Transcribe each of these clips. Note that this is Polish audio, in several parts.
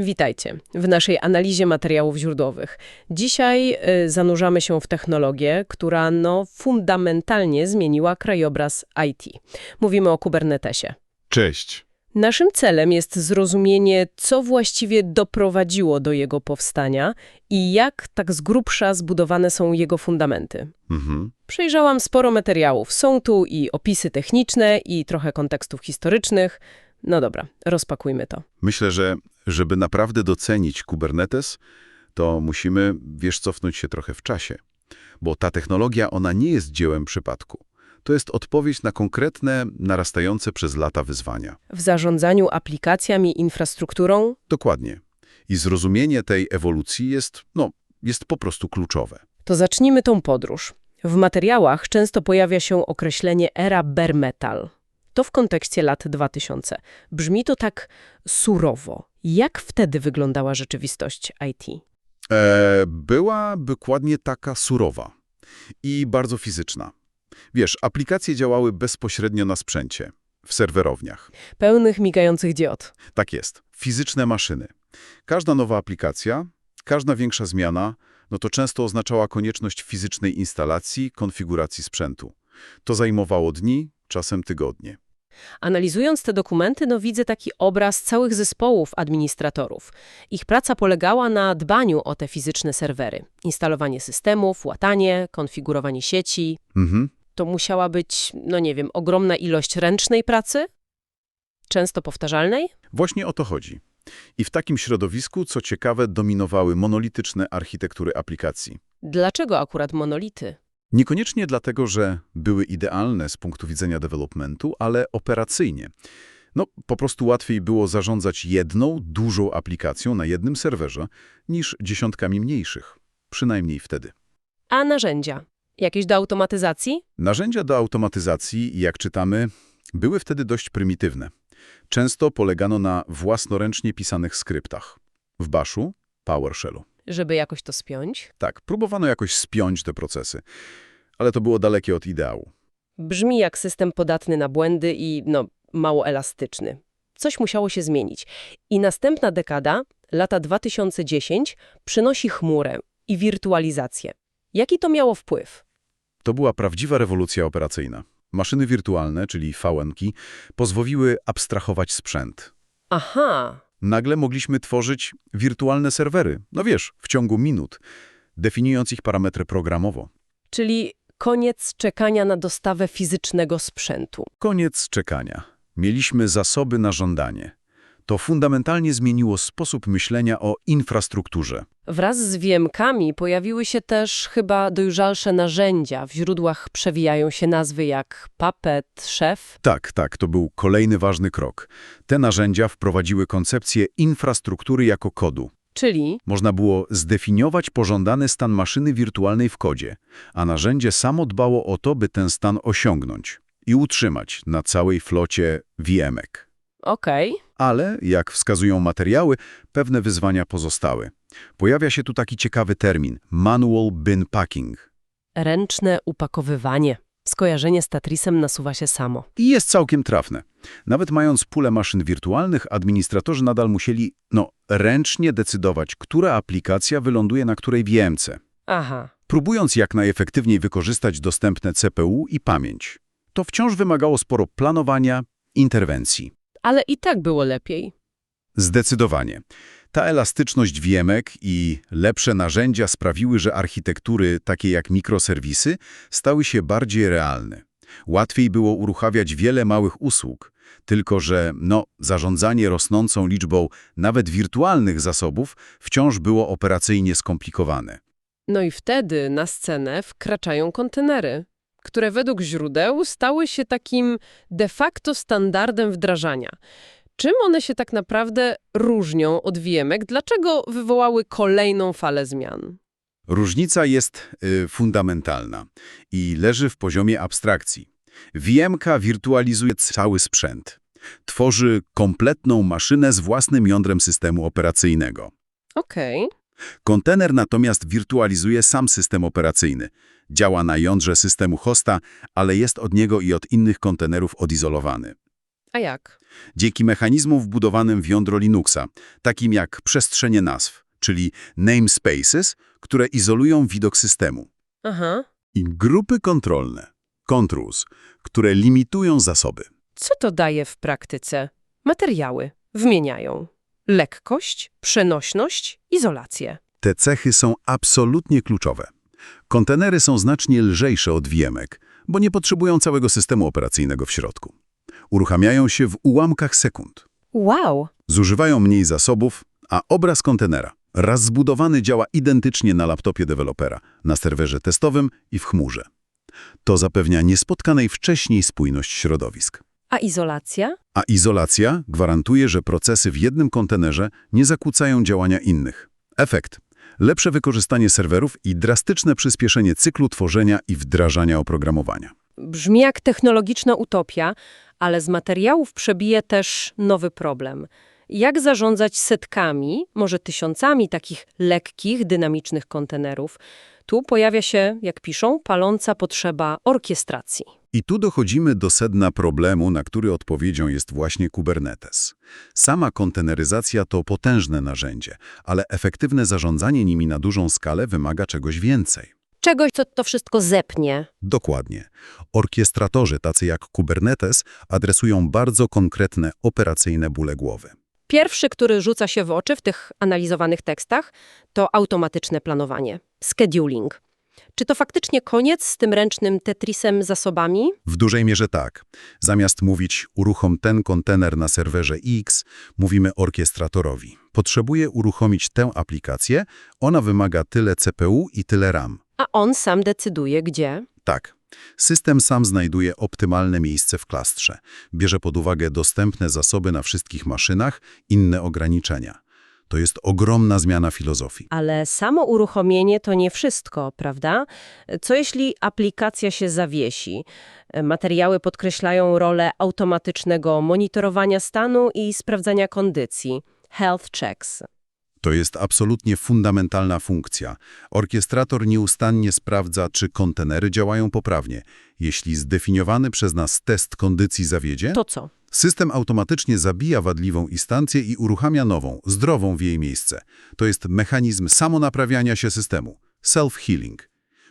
Witajcie w naszej analizie materiałów źródłowych. Dzisiaj y, zanurzamy się w technologię, która no, fundamentalnie zmieniła krajobraz IT. Mówimy o Kubernetesie. Cześć. Naszym celem jest zrozumienie, co właściwie doprowadziło do jego powstania i jak tak z grubsza zbudowane są jego fundamenty. Mhm. Przejrzałam sporo materiałów. Są tu i opisy techniczne, i trochę kontekstów historycznych. No dobra, rozpakujmy to. Myślę, że żeby naprawdę docenić Kubernetes, to musimy, wiesz, cofnąć się trochę w czasie. Bo ta technologia, ona nie jest dziełem przypadku. To jest odpowiedź na konkretne, narastające przez lata wyzwania. W zarządzaniu aplikacjami i infrastrukturą Dokładnie. I zrozumienie tej ewolucji jest, no, jest po prostu kluczowe. To zacznijmy tą podróż. W materiałach często pojawia się określenie era bare metal. To w kontekście lat 2000. Brzmi to tak surowo. Jak wtedy wyglądała rzeczywistość IT? E, była dokładnie taka surowa i bardzo fizyczna. Wiesz, aplikacje działały bezpośrednio na sprzęcie, w serwerowniach. Pełnych migających diod. Tak jest. Fizyczne maszyny. Każda nowa aplikacja, każda większa zmiana, no to często oznaczała konieczność fizycznej instalacji, konfiguracji sprzętu. To zajmowało dni, czasem tygodnie. Analizując te dokumenty, no widzę taki obraz całych zespołów administratorów. Ich praca polegała na dbaniu o te fizyczne serwery. Instalowanie systemów, łatanie, konfigurowanie sieci. Mhm. To musiała być, no nie wiem, ogromna ilość ręcznej pracy? Często powtarzalnej? Właśnie o to chodzi. I w takim środowisku, co ciekawe, dominowały monolityczne architektury aplikacji. Dlaczego akurat monolity? Niekoniecznie dlatego, że były idealne z punktu widzenia developmentu, ale operacyjnie. No, po prostu łatwiej było zarządzać jedną, dużą aplikacją na jednym serwerze niż dziesiątkami mniejszych. Przynajmniej wtedy. A narzędzia? Jakieś do automatyzacji? Narzędzia do automatyzacji, jak czytamy, były wtedy dość prymitywne. Często polegano na własnoręcznie pisanych skryptach. W Bashu, PowerShellu. Żeby jakoś to spiąć? Tak, próbowano jakoś spiąć te procesy, ale to było dalekie od ideału. Brzmi jak system podatny na błędy i, no, mało elastyczny. Coś musiało się zmienić. I następna dekada, lata 2010, przynosi chmurę i wirtualizację. Jaki to miało wpływ? To była prawdziwa rewolucja operacyjna. Maszyny wirtualne, czyli VNki, pozwoliły abstrahować sprzęt. Aha, Nagle mogliśmy tworzyć wirtualne serwery, no wiesz, w ciągu minut, definiując ich parametry programowo. czyli koniec czekania na dostawę fizycznego sprzętu. Koniec czekania. Mieliśmy zasoby na żądanie. To fundamentalnie zmieniło sposób myślenia o infrastrukturze. Wraz z wiem-kami pojawiły się też chyba dojrzalsze narzędzia. W źródłach przewijają się nazwy jak Puppet, Chef. Tak, tak, to był kolejny ważny krok. Te narzędzia wprowadziły koncepcję infrastruktury jako kodu. Czyli Można było zdefiniować pożądany stan maszyny wirtualnej w kodzie, a narzędzie samo dbało o to, by ten stan osiągnąć i utrzymać na całej flocie VM-ek. okej, Ale, jak wskazują materiały, pewne wyzwania pozostały. Pojawia się tu taki ciekawy termin – manual bin packing. ręczne upakowywanie. Skojarzenie z Tetrisem nasuwa się samo. I jest całkiem trafne. Nawet mając pulę maszyn wirtualnych, administratorzy nadal musieli, no, ręcznie decydować, która aplikacja wyląduje na której VMce, Aha, próbując jak najefektywniej wykorzystać dostępne CPU i pamięć. To wciąż wymagało sporo planowania, interwencji. ale i tak było lepiej. Zdecydowanie. Ta elastyczność VMek i lepsze narzędzia sprawiły, że architektury takie jak mikroserwisy stały się bardziej realne. Łatwiej było uruchamiać wiele małych usług, tylko że no, zarządzanie rosnącą liczbą nawet wirtualnych zasobów wciąż było operacyjnie skomplikowane. No i wtedy na scenę wkraczają kontenery, które według źródeł stały się takim de facto standardem wdrażania. Czym one się tak naprawdę różnią od VMek? Dlaczego wywołały kolejną falę zmian? Różnica jest y, fundamentalna i leży w poziomie abstrakcji. VMka wirtualizuje cały sprzęt. Tworzy kompletną maszynę z własnym jądrem systemu operacyjnego. Okej, Kontener natomiast wirtualizuje sam system operacyjny. Działa na jądrze systemu hosta, ale jest od niego i od innych kontenerów odizolowany. A jak? Dzięki mechanizmom wbudowanym w jądro Linuxa, takim jak przestrzenie nazw, czyli namespaces, które izolują widok systemu. Aha. I grupy kontrolne, controls, które limitują zasoby. Co to daje w praktyce? Materiały wmieniają lekkość, przenośność, izolację. Te cechy są absolutnie kluczowe. Kontenery są znacznie lżejsze od wiemek, bo nie potrzebują całego systemu operacyjnego w środku. Uruchamiają się w ułamkach sekund. Wow! Zużywają mniej zasobów, a obraz kontenera, raz zbudowany, działa identycznie na laptopie dewelopera, na serwerze testowym i w chmurze. To zapewnia niespotkanej wcześniej spójność środowisk. A izolacja? A izolacja gwarantuje, że procesy w jednym kontenerze nie zakłócają działania innych. Efekt – lepsze wykorzystanie serwerów i drastyczne przyspieszenie cyklu tworzenia i wdrażania oprogramowania. Brzmi jak technologiczna utopia, ale z materiałów przebije też nowy problem. Jak zarządzać setkami, może tysiącami takich lekkich, dynamicznych kontenerów? Tu pojawia się, jak piszą, paląca potrzeba orkiestracji. I tu dochodzimy do sedna problemu, na który odpowiedzią jest właśnie Kubernetes. Sama konteneryzacja to potężne narzędzie, ale efektywne zarządzanie nimi na dużą skalę wymaga czegoś więcej. Czegoś, co to wszystko zepnie. Dokładnie. Orkiestratorzy, tacy jak Kubernetes, adresują bardzo konkretne operacyjne bóle głowy. Pierwszy, który rzuca się w oczy w tych analizowanych tekstach, to automatyczne planowanie, scheduling. Czy to faktycznie koniec z tym ręcznym Tetrisem zasobami? W dużej mierze tak. Zamiast mówić uruchom ten kontener na serwerze X, mówimy orkiestratorowi. Potrzebuje uruchomić tę aplikację, ona wymaga tyle CPU i tyle RAM. A on sam decyduje, gdzie? Tak. System sam znajduje optymalne miejsce w klastrze. Bierze pod uwagę dostępne zasoby na wszystkich maszynach, inne ograniczenia. To jest ogromna zmiana filozofii. Ale samo uruchomienie to nie wszystko, prawda? Co jeśli aplikacja się zawiesi? Materiały podkreślają rolę automatycznego monitorowania stanu i sprawdzania kondycji. Health checks. To jest absolutnie fundamentalna funkcja. Orkiestrator nieustannie sprawdza, czy kontenery działają poprawnie. Jeśli zdefiniowany przez nas test kondycji zawiedzie, To co? system automatycznie zabija wadliwą instancję i uruchamia nową, zdrową w jej miejsce. To jest mechanizm samonaprawiania się systemu. Self-healing.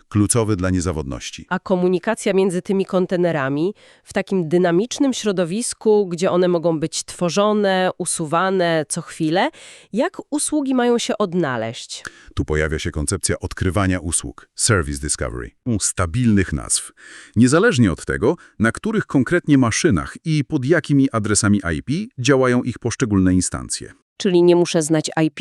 Kluczowy dla niezawodności. A komunikacja między tymi kontenerami w takim dynamicznym środowisku, gdzie one mogą być tworzone, usuwane co chwilę, jak usługi mają się odnaleźć? Tu pojawia się koncepcja odkrywania usług, service discovery, stabilnych nazw. Niezależnie od tego, na których konkretnie maszynach i pod jakimi adresami IP działają ich poszczególne instancje. Czyli nie muszę znać IP?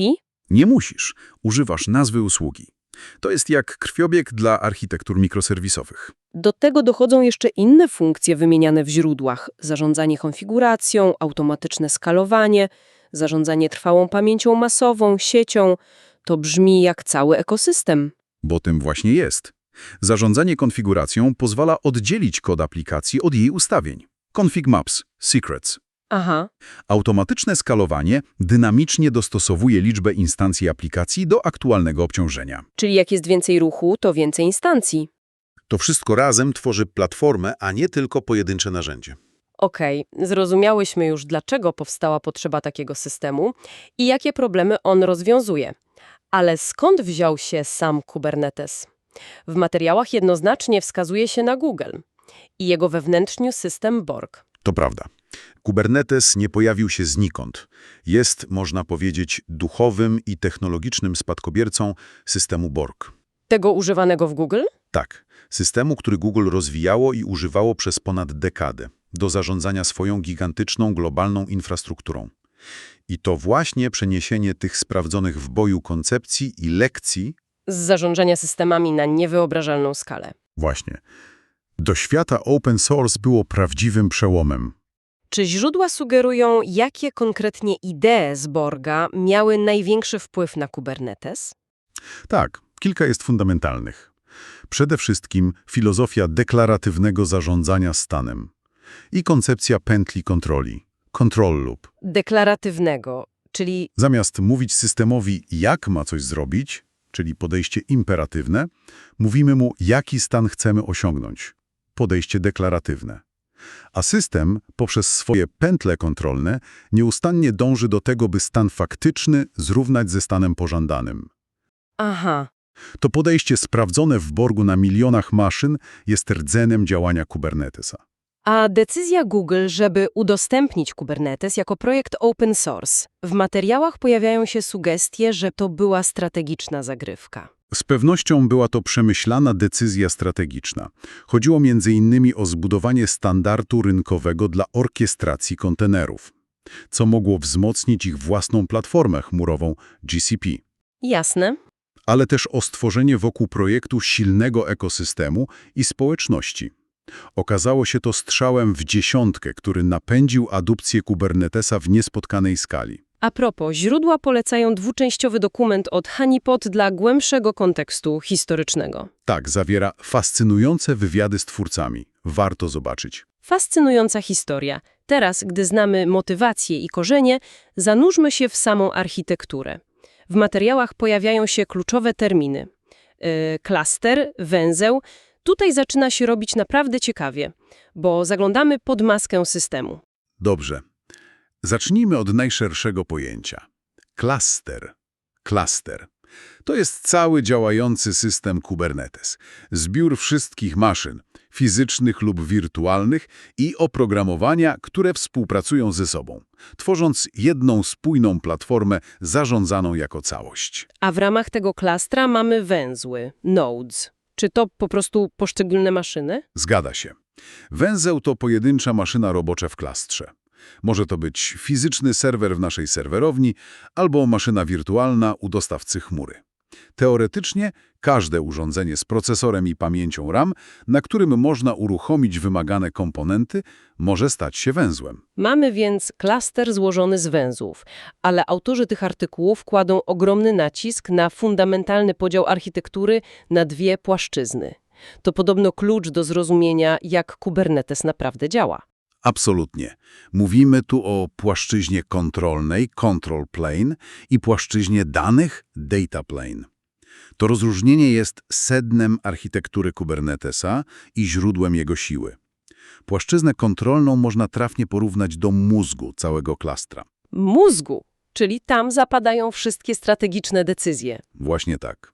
Nie musisz, używasz nazwy usługi. To jest jak krwiobieg dla architektur mikroserwisowych. Do tego dochodzą jeszcze inne funkcje wymieniane w źródłach. Zarządzanie konfiguracją, automatyczne skalowanie, zarządzanie trwałą pamięcią masową, siecią. To brzmi jak cały ekosystem. Bo tym właśnie jest. Zarządzanie konfiguracją pozwala oddzielić kod aplikacji od jej ustawień. Config maps, secrets. Aha, Automatyczne skalowanie dynamicznie dostosowuje liczbę instancji aplikacji do aktualnego obciążenia. czyli jak jest więcej ruchu, to więcej instancji. To wszystko razem tworzy platformę, a nie tylko pojedyncze narzędzie. Okej, zrozumiałyśmy już, dlaczego powstała potrzeba takiego systemu i jakie problemy on rozwiązuje. Ale skąd wziął się sam Kubernetes? W materiałach jednoznacznie wskazuje się na Google i jego wewnętrzny system Borg. To prawda. Kubernetes nie pojawił się znikąd. Jest, można powiedzieć, duchowym i technologicznym spadkobiercą systemu Borg. Tego używanego w Google? Tak, systemu, który Google rozwijało i używało przez ponad dekadę do zarządzania swoją gigantyczną globalną infrastrukturą. I to właśnie przeniesienie tych sprawdzonych w boju koncepcji i lekcji Z zarządzania systemami na niewyobrażalną skalę. właśnie do świata open source było prawdziwym przełomem. Czy źródła sugerują, jakie konkretnie idee z Borga miały największy wpływ na Kubernetes? Tak, kilka jest fundamentalnych. Przede wszystkim filozofia deklaratywnego zarządzania stanem i koncepcja pętli kontroli, control loop. Deklaratywnego, czyli Zamiast mówić systemowi, jak ma coś zrobić, czyli podejście imperatywne, mówimy mu, jaki stan chcemy osiągnąć, podejście deklaratywne. A system, poprzez swoje pętle kontrolne, nieustannie dąży do tego, by stan faktyczny zrównać ze stanem pożądanym. Aha. To podejście sprawdzone w Borgu na milionach maszyn jest rdzeniem działania Kubernetesa. A decyzja Google, żeby udostępnić Kubernetes jako projekt open source. W materiałach pojawiają się sugestie, że to była strategiczna zagrywka. Z pewnością była to przemyślana decyzja strategiczna. Chodziło m.in. o zbudowanie standardu rynkowego dla orkiestracji kontenerów, co mogło wzmocnić ich własną platformę chmurową GCP, Jasne. ale też o stworzenie wokół projektu silnego ekosystemu i społeczności. Okazało się to strzałem w dziesiątkę, który napędził adopcję Kubernetesa w niespotkanej skali. A propos, źródła polecają dwuczęściowy dokument od Honeypot dla głębszego kontekstu historycznego. Tak, zawiera fascynujące wywiady z twórcami. Warto zobaczyć. Fascynująca historia. Teraz, gdy znamy motywacje i korzenie, zanurzmy się w samą architekturę. W materiałach pojawiają się kluczowe terminy. Yy, klaster, węzeł. Tutaj zaczyna się robić naprawdę ciekawie, bo zaglądamy pod maskę systemu. Dobrze. Zacznijmy od najszerszego pojęcia. Klaster. Klaster. To jest cały działający system Kubernetes. Zbiór wszystkich maszyn, fizycznych lub wirtualnych i oprogramowania, które współpracują ze sobą, tworząc jedną spójną platformę zarządzaną jako całość. A w ramach tego klastra mamy węzły, nodes. Czy to po prostu poszczególne maszyny? Zgadza się. Węzeł to pojedyncza maszyna robocza w klastrze. Może to być fizyczny serwer w naszej serwerowni albo maszyna wirtualna u dostawcy chmury. Teoretycznie każde urządzenie z procesorem i pamięcią RAM, na którym można uruchomić wymagane komponenty, może stać się węzłem. Mamy więc klaster złożony z węzłów, ale autorzy tych artykułów kładą ogromny nacisk na fundamentalny podział architektury na dwie płaszczyzny. To podobno klucz do zrozumienia, jak Kubernetes naprawdę działa. Absolutnie. Mówimy tu o płaszczyźnie kontrolnej, control plane, i płaszczyźnie danych, data plane. To rozróżnienie jest sednem architektury Kubernetesa i źródłem jego siły. Płaszczyznę kontrolną można trafnie porównać do mózgu całego klastra. Mózgu, czyli tam zapadają wszystkie strategiczne decyzje. Właśnie tak.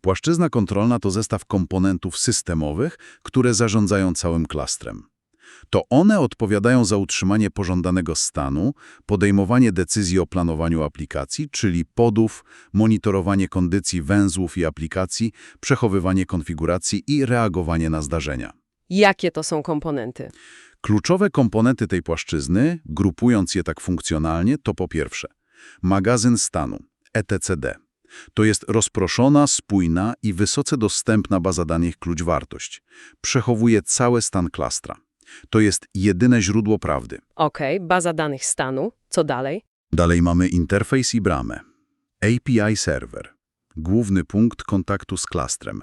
Płaszczyzna kontrolna to zestaw komponentów systemowych, które zarządzają całym klastrem. To one odpowiadają za utrzymanie pożądanego stanu, podejmowanie decyzji o planowaniu aplikacji, czyli podów, monitorowanie kondycji węzłów i aplikacji, przechowywanie konfiguracji i reagowanie na zdarzenia. Jakie to są komponenty? Kluczowe komponenty tej płaszczyzny, grupując je tak funkcjonalnie, to po pierwsze magazyn stanu, ETCD. To jest rozproszona, spójna i wysoce dostępna baza danych klucz-wartość. Przechowuje cały stan klastra. To jest jedyne źródło prawdy. Okej, baza danych stanu. Co dalej? Dalej mamy interfejs i bramę. API server. Główny punkt kontaktu z klastrem.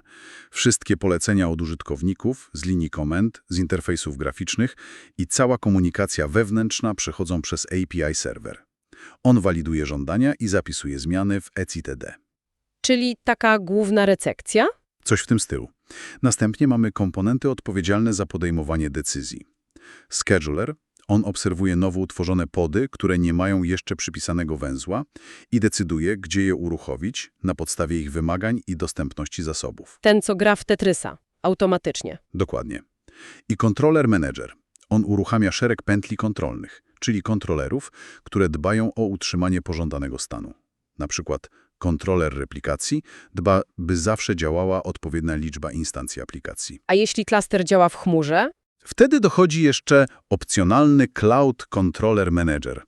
Wszystkie polecenia od użytkowników, z linii komend, z interfejsów graficznych i cała komunikacja wewnętrzna przechodzą przez API server. On waliduje żądania i zapisuje zmiany w ECTD. Czyli taka główna recepcja? Coś w tym stylu. Następnie mamy komponenty odpowiedzialne za podejmowanie decyzji. Scheduler, on obserwuje nowo utworzone pody, które nie mają jeszcze przypisanego węzła i decyduje, gdzie je uruchomić na podstawie ich wymagań i dostępności zasobów. Ten, co gra w Tetrysa. Automatycznie. Dokładnie. I kontroler manager. On uruchamia szereg pętli kontrolnych, czyli kontrolerów, które dbają o utrzymanie pożądanego stanu. Na przykład kontroler replikacji dba, by zawsze działała odpowiednia liczba instancji aplikacji. A jeśli klaster działa w chmurze? Wtedy dochodzi jeszcze opcjonalny Cloud Controller Manager.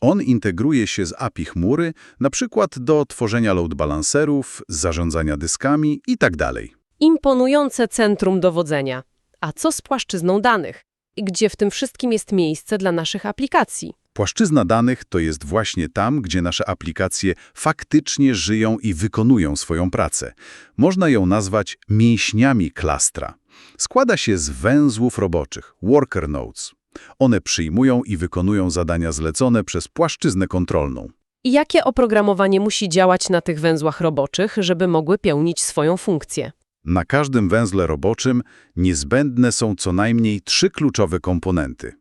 On integruje się z API chmury, na przykład do tworzenia load balancerów, zarządzania dyskami itd. Imponujące centrum dowodzenia. A co z płaszczyzną danych? Gdzie w tym wszystkim jest miejsce dla naszych aplikacji? Płaszczyzna danych to jest właśnie tam, gdzie nasze aplikacje faktycznie żyją i wykonują swoją pracę. Można ją nazwać mięśniami klastra. Składa się z węzłów roboczych, worker nodes. One przyjmują i wykonują zadania zlecone przez płaszczyznę kontrolną. I jakie oprogramowanie musi działać na tych węzłach roboczych, żeby mogły pełnić swoją funkcję? Na każdym węzle roboczym niezbędne są co najmniej trzy kluczowe komponenty.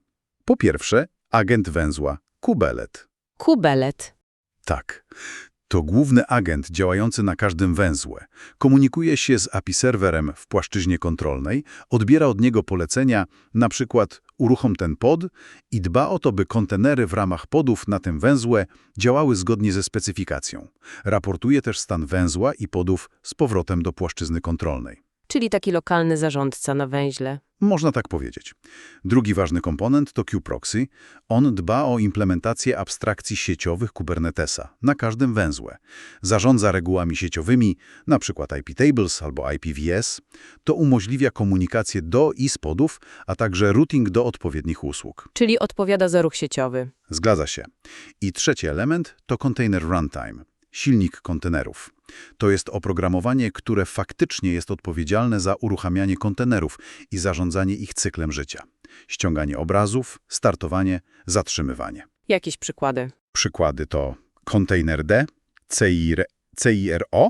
Po pierwsze, agent węzła, kubelet. Kubelet. Tak. To główny agent działający na każdym węzłe. Komunikuje się z API serwerem w płaszczyźnie kontrolnej, odbiera od niego polecenia, na przykład uruchom ten pod i dba o to, by kontenery w ramach podów na tym węzłe działały zgodnie ze specyfikacją. Raportuje też stan węzła i podów z powrotem do płaszczyzny kontrolnej. Czyli taki lokalny zarządca na węźle. Można tak powiedzieć. Drugi ważny komponent to Qproxy. On dba o implementację abstrakcji sieciowych Kubernetesa na każdym węzłe. Zarządza regułami sieciowymi, np. IP Tables albo IPVS. To umożliwia komunikację do i z podów, a także routing do odpowiednich usług. Czyli odpowiada za ruch sieciowy. Zgadza się. I trzeci element to Container Runtime, silnik kontenerów. To jest oprogramowanie, które faktycznie jest odpowiedzialne za uruchamianie kontenerów i zarządzanie ich cyklem życia. Ściąganie obrazów, startowanie, zatrzymywanie. Jakieś przykłady? Przykłady to Container-D, CIR, CIRO.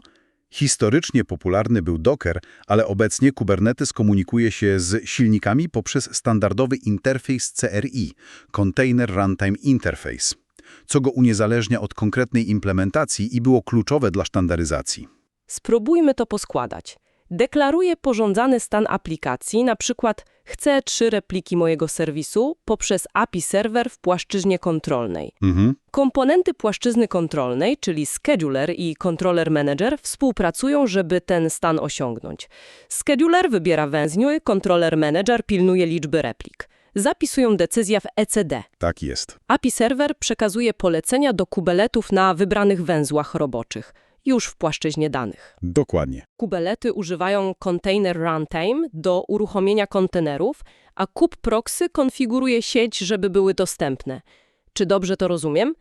Historycznie popularny był Docker, ale obecnie Kubernetes komunikuje się z silnikami poprzez standardowy interfejs CRI, Container Runtime Interface, co go uniezależnia od konkretnej implementacji i było kluczowe dla standaryzacji. Spróbujmy to poskładać. Deklaruję porządzany stan aplikacji, na przykład chcę trzy repliki mojego serwisu poprzez API serwer w płaszczyźnie kontrolnej. Mhm. Komponenty płaszczyzny kontrolnej, czyli scheduler i controller manager, współpracują, żeby ten stan osiągnąć. Scheduler wybiera węzły, controller manager pilnuje liczby replik. Zapisują decyzja w ECD. Tak jest. API serwer przekazuje polecenia do kubeletów na wybranych węzłach roboczych, już w płaszczyźnie danych. Dokładnie. Kubelety używają Container Runtime do uruchomienia kontenerów, a kubproxy konfiguruje sieć, żeby były dostępne. Czy dobrze to rozumiem?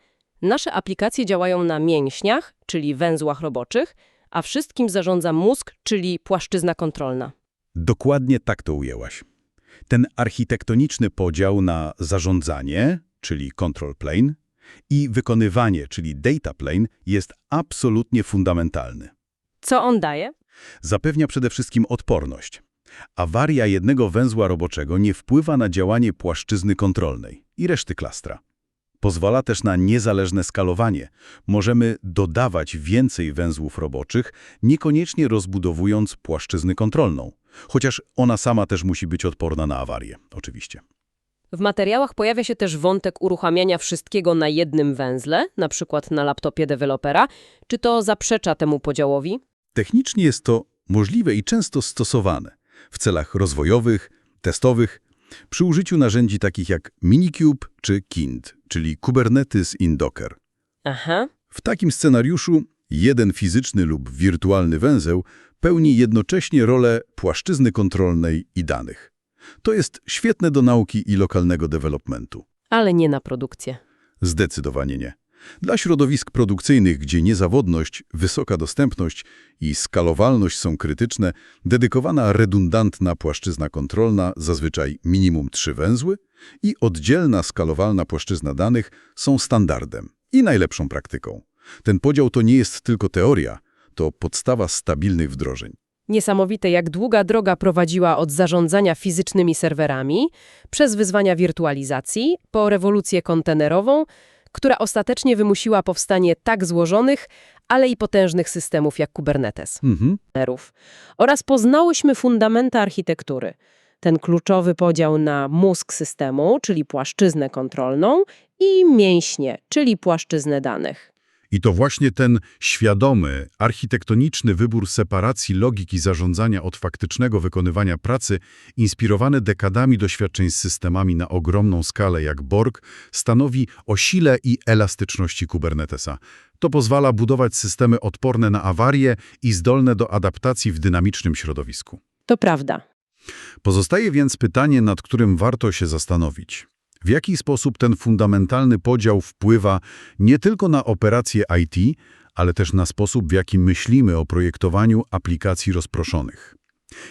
Nasze aplikacje działają na mięśniach, czyli węzłach roboczych, a wszystkim zarządza mózg, czyli płaszczyzna kontrolna. Dokładnie tak to ujęłaś. Ten architektoniczny podział na zarządzanie, czyli control plane, i wykonywanie, czyli data plane, jest absolutnie fundamentalny. Co on daje? Zapewnia przede wszystkim odporność. Awaria jednego węzła roboczego nie wpływa na działanie płaszczyzny kontrolnej i reszty klastra. Pozwala też na niezależne skalowanie. Możemy dodawać więcej węzłów roboczych, niekoniecznie rozbudowując płaszczyzny kontrolną. Chociaż ona sama też musi być odporna na awarię, oczywiście. W materiałach pojawia się też wątek uruchamiania wszystkiego na jednym węzle, na przykład na laptopie dewelopera. Czy to zaprzecza temu podziałowi? Technicznie jest to możliwe i często stosowane w celach rozwojowych, testowych, przy użyciu narzędzi takich jak Minikube czy Kind, czyli Kubernetes in Docker. Aha. W takim scenariuszu jeden fizyczny lub wirtualny węzeł pełni jednocześnie rolę płaszczyzny kontrolnej i danych. To jest świetne do nauki i lokalnego developmentu. Ale nie na produkcję. Zdecydowanie nie. Dla środowisk produkcyjnych, gdzie niezawodność, wysoka dostępność i skalowalność są krytyczne, dedykowana redundantna płaszczyzna kontrolna, zazwyczaj minimum trzy węzły, i oddzielna skalowalna płaszczyzna danych są standardem i najlepszą praktyką. Ten podział to nie jest tylko teoria, to podstawa stabilnych wdrożeń. Niesamowite, jak długa droga prowadziła od zarządzania fizycznymi serwerami, przez wyzwania wirtualizacji, po rewolucję kontenerową, która ostatecznie wymusiła powstanie tak złożonych, ale i potężnych systemów jak Kubernetes. Mhm. Oraz poznałyśmy fundamenty architektury. Ten kluczowy podział na mózg systemu, czyli płaszczyznę kontrolną, i mięśnie, czyli płaszczyznę danych. I to właśnie ten świadomy, architektoniczny wybór separacji logiki zarządzania od faktycznego wykonywania pracy, inspirowany dekadami doświadczeń z systemami na ogromną skalę jak Borg, stanowi o sile i elastyczności Kubernetesa. To pozwala budować systemy odporne na awarie i zdolne do adaptacji w dynamicznym środowisku. To prawda. Pozostaje więc pytanie, nad którym warto się zastanowić. W jaki sposób ten fundamentalny podział wpływa nie tylko na operacje IT, ale też na sposób, w jaki myślimy o projektowaniu aplikacji rozproszonych?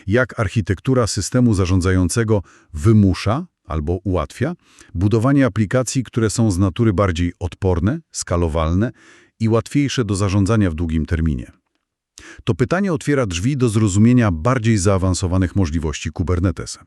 Jak architektura systemu zarządzającego wymusza albo ułatwia budowanie aplikacji, które są z natury bardziej odporne, skalowalne i łatwiejsze do zarządzania w długim terminie? to pytanie otwiera drzwi do zrozumienia bardziej zaawansowanych możliwości Kubernetesa.